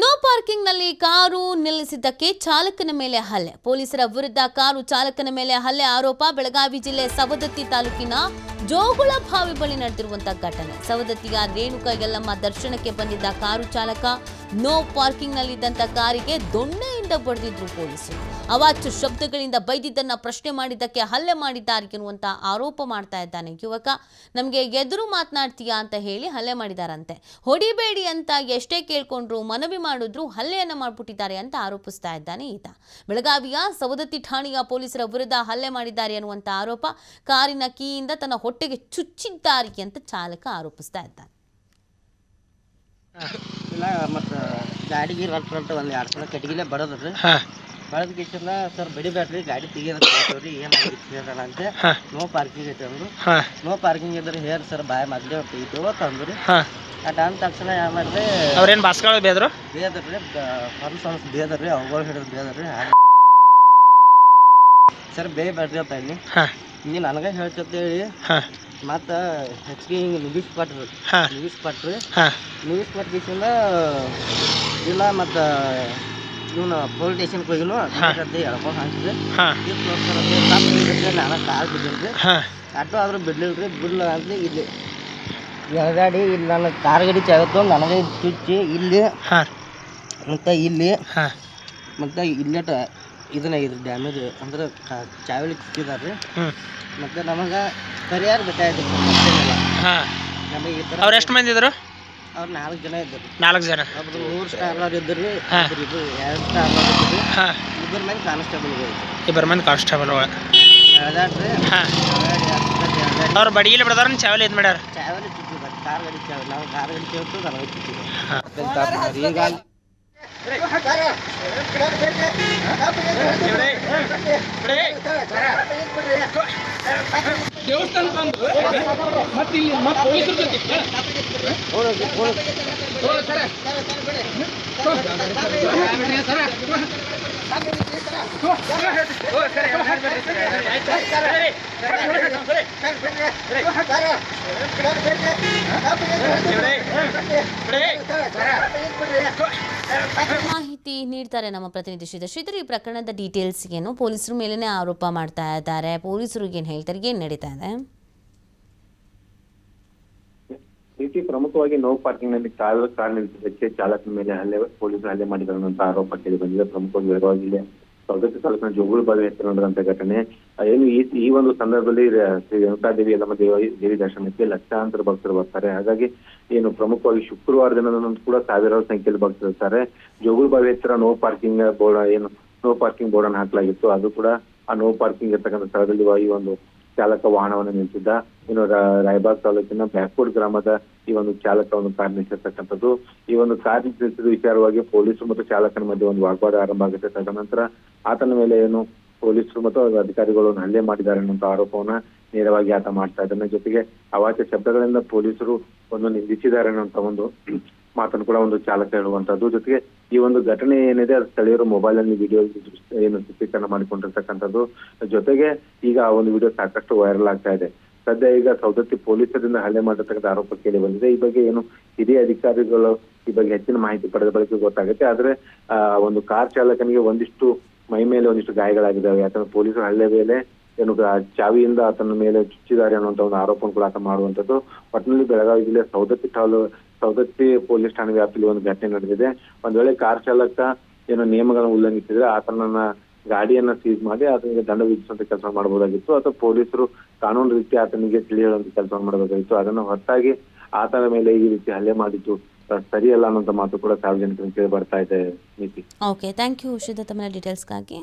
No ಪಾರ್ಕಿಂಗ್ನಲ್ಲಿ car ನಿಲ್ಲಿಸಿದ್ದಕ್ಕೆ ಚಾಲಕನ ಮೇಲೆ ಹಲ್ಲೆ. ಪೊಲೀಸರ ವಿರುದ್ಧ ಕಾರು ಚಾಲಕನ ಮೇಲೆ ಹಲ್ಲೆ ಆರೋಪ. ಬೆಳಗಾವಿ ಜಿಲ್ಲೆ ಸವದತ್ತಿ ತಾಲೂಕಿನ ಜೋಗುಳ ಬಾವಿ ಬಳಿ ನಡೆದಿರುವಂತಹ ಘಟನೆ. ಸವದತ್ತಿಯ ರೇಣುಕಾ ಯಲ್ಲಮ್ಮ ದರ್ಶನಕ್ಕೆ ಬಂದಿದ್ದ ಕಾರು ಚಾಲಕ ನೋ ಪಾರ್ಕಿಂಗ್ನಲ್ಲಿದ್ದಂಥ ಕಾರಿಗೆ ದೊಣ್ಣೆಯಿಂದ ಬಡಿದಿದ್ರು ಪೊಲೀಸರು. ಅವಾಚ್ಯ ಶಬ್ದಗಳಿಂದ ಬೈದಿದ್ದನ್ನ ಪ್ರಶ್ನೆ ಮಾಡಿದ್ದಕ್ಕೆ ಹಲ್ಲೆ ಮಾಡಿದ್ದಾರೆ ಎನ್ನುವಂತ ಆರೋಪ ಮಾಡ್ತಾ ಇದ್ದಾನೆ ಯುವಕ. ನಮಗೆ ಎದುರು ಮಾತನಾಡ್ತೀಯಾ ಅಂತ ಹೇಳಿ ಹಲ್ಲೆ ಮಾಡಿದಾರಂತೆ. ಹೊಡಿಬೇಡಿ ಅಂತ ಎಷ್ಟೇ ಕೇಳ್ಕೊಂಡ್ರು ಮನವಿ ಮಾಡಿದ್ರು ಹಲ್ಲೆಯನ್ನ ಮಾಡ್ಬಿಟ್ಟಿದ್ದಾರೆ ಅಂತ ಆರೋಪಿಸ್ತಾ ಇದ್ದಾನೆ ಈತ. ಬೆಳಗಾವಿಯ ಸವದತ್ತಿ ಠಾಣೆಯ ಪೊಲೀಸರ ವಿರುದ್ಧ ಹಲ್ಲೆ ಮಾಡಿದ್ದಾರೆ ಅನ್ನುವಂತ ಆರೋಪ ಕಾರಿನ ಕೀಯಿಂದ ತನ್ನ ಹೊಟ್ಟೆಗೆ ಚುಚ್ಚಿದ್ದಾರೆ ಅಂತ ಚಾಲಕ ಆರೋಪಿಸ್ತಾ ಇದ್ದಾನೆ. ಇಲ್ಲ ಮತ್ತು ಗಾಡಿಗೆ ರಟ್ ರಟ್ ಒಂದು ಎರಡು ಸಲ ಕಟ್ಗಿಲೆ ಬಡದ್ರಿ ಹಾಂ. ಬಡದ್ ಕಿಶಲ್ಲ ಸರ್ ಬಡಿಬ್ಯಾಡ್ರಿ ಗಾಡಿ ತೆಗಿಯೋದ್ರಿ ಕೊಡ್ತೇವ್ರಿ ಏನಾಗಿ ಕೇಳೋಣ ಅಂತ. ನೋ ಪಾರ್ಕಿಂಗ್ ಐತೆ ಅಂದ್ರು. ಹಾಂ. ನೋ ಪಾರ್ಕಿಂಗ್ ಇದ್ರೆ ಹೇರ್ ಸರ್ ಬಾಯ್ ಮೊದಲೇ ತೆಗಿತೇವ ತಂದ್ರಿ. ಹಾಂ. ಅಟ್ ಅಂದ ತಕ್ಷಣ ಏನು ಮಾಡಿದೆ ಅವ್ರೇನು ಬಸ್ಗಳು ಬೇದ್ರು? ಬೇದ್ರಿ ಹೊಲಸ ಹೊಲಸ ಬೇದ್ರಿ ಅವುಗಳು ಹಿಡಿದು ಬೇದ್ರಿ. ಸರ್ ಬೇಯಬೇಡ್ರಿ ಅಂತ ಇಲ್ಲಿ ಹಾಂ. ನೀ ನನಗೆ ಹೇಳ್ತೇಳಿ ಹಾಂ. ಮತ್ತು ಹೆಚ್ಚಿಗೆ ಹಿಂಗೆ ನಿಗಿಸ್ ಕೊಟ್ರಿ. ಹಾಂ. ಪಟ್ರಿ ಹಾಂ. ನ್ಯೂಸ್ ಪಟ್ಕಿಸಿಂದ ಇಲ್ಲ ಮತ್ತು ಇವನು ಪೊಲೀಸ್ ಸ್ಟೇಷನ್ಗೆ ಹೋಗಿನು. ಅಂತ ಹೇಳ್ಕೊಂಡು ಹಾಕಿದ್ರಿ. ನಾನು ಕಾಲು ಬಿದ್ದಿಲ್ರಿ ಆಟೋ ಆದ್ರೂ ಬಿಡ್ಲಿಲ್ರಿ ಬಿಡ್ಲ ಅಂತ ಇಲ್ಲಿ. ಎಳಗಾಡಿ ಇಲ್ಲಿ ನನ್ನ ಕಾರ್ ಗಡಿ ಚಾವತ್ತು ನನಗೆ ಚುಚ್ಚಿ ಇಲ್ಲಿ. ಮತ್ತು ಇಲ್ಲಿ. ಹಾಂ. ಮತ್ತು ಇಲ್ಲಟ ಇದನ್ನ ಇದು ಡ್ಯಾಮೇಜ್ ಅಂದ್ರೆ ಚಾವಳಿ ಚುಚ್ಚಿದಾರೆ ನಮಗ ಮತ್ತು ನಮಗೆ ಪರಿಹಾರ ಬೇಕಾಯ್ತು ಹಾಂ ನಮಗೆ ಈ ಥರ ಅವ್ರು ಎಷ್ಟು ಮಂದಿ ಇದ್ರು ಅವ್ರು ನಾಲ್ಕು ಜನ ಇದ್ದರು ನಾಲ್ಕು ಜನ ಒಬ್ರು ಮೂರು ಸ್ಟಾರ್ ಇದ್ದರು ಹಾ. ಇಬ್ರು ಎರಡು ಸ್ಟಾರ್ ಇದ್ದರು ಹಾಂ ಇಬ್ಬರು ಮಂದಿ ಕಾನ್ಸ್ಟೇಬಲ್ ಇಬ್ಬರು ಮಂದಿ ಕಾನ್ಸ್ಟೇಬಲ್ ಒಳಗೆ ಎಳ್ದಾಡ್ರಿ ಹಾಂ ಅವ್ರು ಬಡಿಗಿಲಿ ಬಿಡದಾರ ಚಾವಲಿ ಇದು ಮಾಡ್ಯಾರ ಚಾವಲಿ ಚುಚ್ಚಿದ ಕಾರ್ ಗಾಡಿ ಚಾವಲಿ ನಾವು ಕಾರ್ ಗಾಡಿ ಕೇಳ್ತು ನನಗೆ ಚುಚ್ಚಿದ ಹಾಂ ಈಗ ಮಾಹಿತಿ ನೀಡ್ತಾರೆ ನಮ್ಮ ಪ್ರತಿನಿಧಿ ಶ್ರೀಧರ್. ಶ್ರೀಧರ್, ಈ ಪ್ರಕರಣದ ಡೀಟೇಲ್ಸ್ ಏನು? ಪೊಲೀಸರ ಮೇಲೇನೆ ಆರೋಪ ಮಾಡ್ತಾ ಇದ್ದಾರೆ. ಪೊಲೀಸರು ಏನು ಹೇಳ್ತಾರೆ? ಏನು ನಡೀತಾ ಇದೆ? ಪ್ರಮುಖವಾಗಿ ನೋ ಪಾರ್ಕಿಂಗ್ನಲ್ಲಿ ಕಾರ್ ಕಾರ್ ನಿಲ್ಲಿಸಿದ್ದಕ್ಕೆ ಚಾಲಕನ ಮೇಲೆ ಹಲ್ಲೆ, ಪೊಲೀಸರು ಹಲ್ಲೆ ಮಾಡಿದ್ದಾರೆ ಅಂತ ಆರೋಪ ಕೇಳಿ ಬಂದಿದೆ. ಪ್ರಮುಖವಾಗಿ ಜಿಲ್ಲೆ ಸೌದತ್ತಿ ತಾಲೂಕಿನ ಜೋಗುಳು ಬಾವಿ ಘಟನೆ. ಏನು ಈ ಒಂದು ಸಂದರ್ಭದಲ್ಲಿ ಶ್ರೀ ರೇಣುಕಾದೇವಿ ನಮ್ಮ ದೇವಿ ದೇವಿ ದರ್ಶನಕ್ಕೆ ಲಕ್ಷಾಂತರ ಭಕ್ತರು ಬರ್ತಾರೆ. ಹಾಗಾಗಿ ಏನು ಪ್ರಮುಖವಾಗಿ ಶುಕ್ರವಾರ ದಿನದಂದು ಕೂಡ ಸಾವಿರಾರು ಸಂಖ್ಯೆಯಲ್ಲಿ ಭಕ್ತರು ಇರ್ತಾರೆ. ಜೋಗುಳು ಬಾವಿ ನೋ ಪಾರ್ಕಿಂಗ್ ಬೋರ್ಡ್, ಏನು ನೋ ಪಾರ್ಕಿಂಗ್ ಬೋರ್ಡ್ ಅನ್ನು ಹಾಕಲಾಗಿತ್ತು. ಅದು ಕೂಡ ಆ ನೋ ಪಾರ್ಕಿಂಗ್ ಇರ್ತಕ್ಕಂಥ ಸ್ಥಳದಲ್ಲಿ ಈ ಒಂದು ಚಾಲಕ ವಾಹನವನ್ನು ನಿಲ್ಸಿದ್ದ. ಇನ್ನು ರಾಯಬಾಗ್ ತಾಲೂಕಿನ ಬ್ಯಾಕ್ವರ್ಡ್ ಗ್ರಾಮದ ಈ ಒಂದು ಚಾಲಕ ಒಂದು ಕಾರ್ ನಿಲ್ಲಿಸಿರ್ತಕ್ಕಂಥದ್ದು ಈ ಒಂದು ಕಾರ್ ವಿಚಾರವಾಗಿ ಪೊಲೀಸರು ಮತ್ತು ಚಾಲಕನ ಮಧ್ಯೆ ಒಂದು ವಾಗ್ವಾದ ಆರಂಭ ಆಗುತ್ತೆ. ತದನಂತರ ಆತನ ಮೇಲೆ ಏನು ಪೊಲೀಸರು ಮತ್ತು ಅಧಿಕಾರಿಗಳು ಹಲ್ಲೆ ಮಾಡಿದ್ದಾರೆ ಅನ್ನುವಂತ ಆರೋಪವನ್ನ ನೇರವಾಗಿ ಆತ ಮಾಡ್ತಾ ಇದ್ದಾನೆ. ಜೊತೆಗೆ ಅವಾಚ್ಯ ಶಬ್ದಗಳಿಂದ ಪೊಲೀಸರು ಒಂದು ನಿಂದಿಸಿದ್ದಾರೆ ಅನ್ನುವಂತ ಒಂದು ಮಾತನ್ನು ಕೂಡ ಒಂದು ಚಾಲಕ ಹೇಳುವಂತದ್ದು ಜೊತೆಗೆ ಈ ಒಂದು ಘಟನೆ ಏನಿದೆ, ಅದು ಸ್ಥಳೀಯರು ಮೊಬೈಲ್ ಅಲ್ಲಿ ವಿಡಿಯೋ ಏನು ಚಿತ್ರೀಕರಣ ಮಾಡಿಕೊಂಡಿರ್ತಕ್ಕಂಥದ್ದು. ಜೊತೆಗೆ ಈಗ ಆ ಒಂದು ವಿಡಿಯೋ ಸಾಕಷ್ಟು ವೈರಲ್ ಆಗ್ತಾ ಇದೆ. ಸದ್ಯ ಈಗ ಸೌದತ್ತಿ ಪೊಲೀಸರಿಂದ ಹಲ್ಲೆ ಮಾಡಿರ್ತಕ್ಕಂಥ ಆರೋಪ ಕೇಳಿ ಬಂದಿದೆ. ಈ ಬಗ್ಗೆ ಏನು ಹಿರಿಯ ಅಧಿಕಾರಿಗಳು ಈ ಬಗ್ಗೆ ಹೆಚ್ಚಿನ ಮಾಹಿತಿ ಪಡೆದ ಬಳಿಕ ಗೊತ್ತಾಗುತ್ತೆ. ಆದ್ರೆ ಒಂದು ಕಾರ್ ಚಾಲಕನಿಗೆ ಒಂದಿಷ್ಟು ಮೈ ಮೇಲೆ ಒಂದಿಷ್ಟು ಗಾಯಗಳಾಗಿದ್ದಾವೆ. ಯಾಕಂದ್ರೆ ಪೊಲೀಸರು ಹಲ್ಲೆ ಮೇಲೆ ಏನು ಚಾವಿಯಿಂದ ಆತನ ಮೇಲೆ ಚುಚ್ಚಿದ್ದಾರೆ ಅನ್ನುವಂತ ಒಂದು ಆರೋಪ ಕೂಡ ಆತ ಮಾಡುವಂತದ್ದು ಒಟ್ಟಿನಲ್ಲಿ ಬೆಳಗಾವಿ ಜಿಲ್ಲೆ ಸೌದತ್ತಿ ಠಾಲು ಸೌದತ್ತಿ ಪೊಲೀಸ್ ಠಾಣೆ ವ್ಯಾಪ್ತಿಯಲ್ಲಿ ಒಂದು ಘಟನೆ ನಡೆದಿದೆ. ಒಂದ್ ವೇಳೆ ಕಾರ್ ಚಾಲಕ ಏನು ನಿಯಮಗಳನ್ನು ಉಲ್ಲಂಘಿಸಿದ್ರೆ ಆತನನ್ನ ಗಾಡಿಯನ್ನ ಸೀಸ್ ಮಾಡಿ ಆತನಿಗೆ ದಂಡ ವಿಧಿಸುವಂತ ಕೆಲಸ ಮಾಡಬಹುದಾಗಿತ್ತು ಅಥವಾ ಪೊಲೀಸರು ಕಾನೂನು ರೀತಿ ಆತನಿಗೆ ತಿಳಿ ಕೆಲಸ ಮಾಡಬೇಕಾಗಿತ್ತು. ಅದನ್ನ ಹೊರತಾಗಿ ಆತನ ಮೇಲೆ ಈ ರೀತಿ ಹಲ್ಲೆ ಮಾಡಿದ್ದು ಸರಿಯಲ್ಲ ಅನ್ನೋಂತ ಮಾತು ಕೂಡ ಸಾರ್ವಜನಿಕರಿಗೆ ಬರ್ತಾ ಇದೆ, ನೀತಿ. ಓಕೆ ಥ್ಯಾಂಕ್ ಯು ಉಷಿದ ತಮ್ಮ ಡೀಟೇಲ್ಸ್ಗಾಗಿ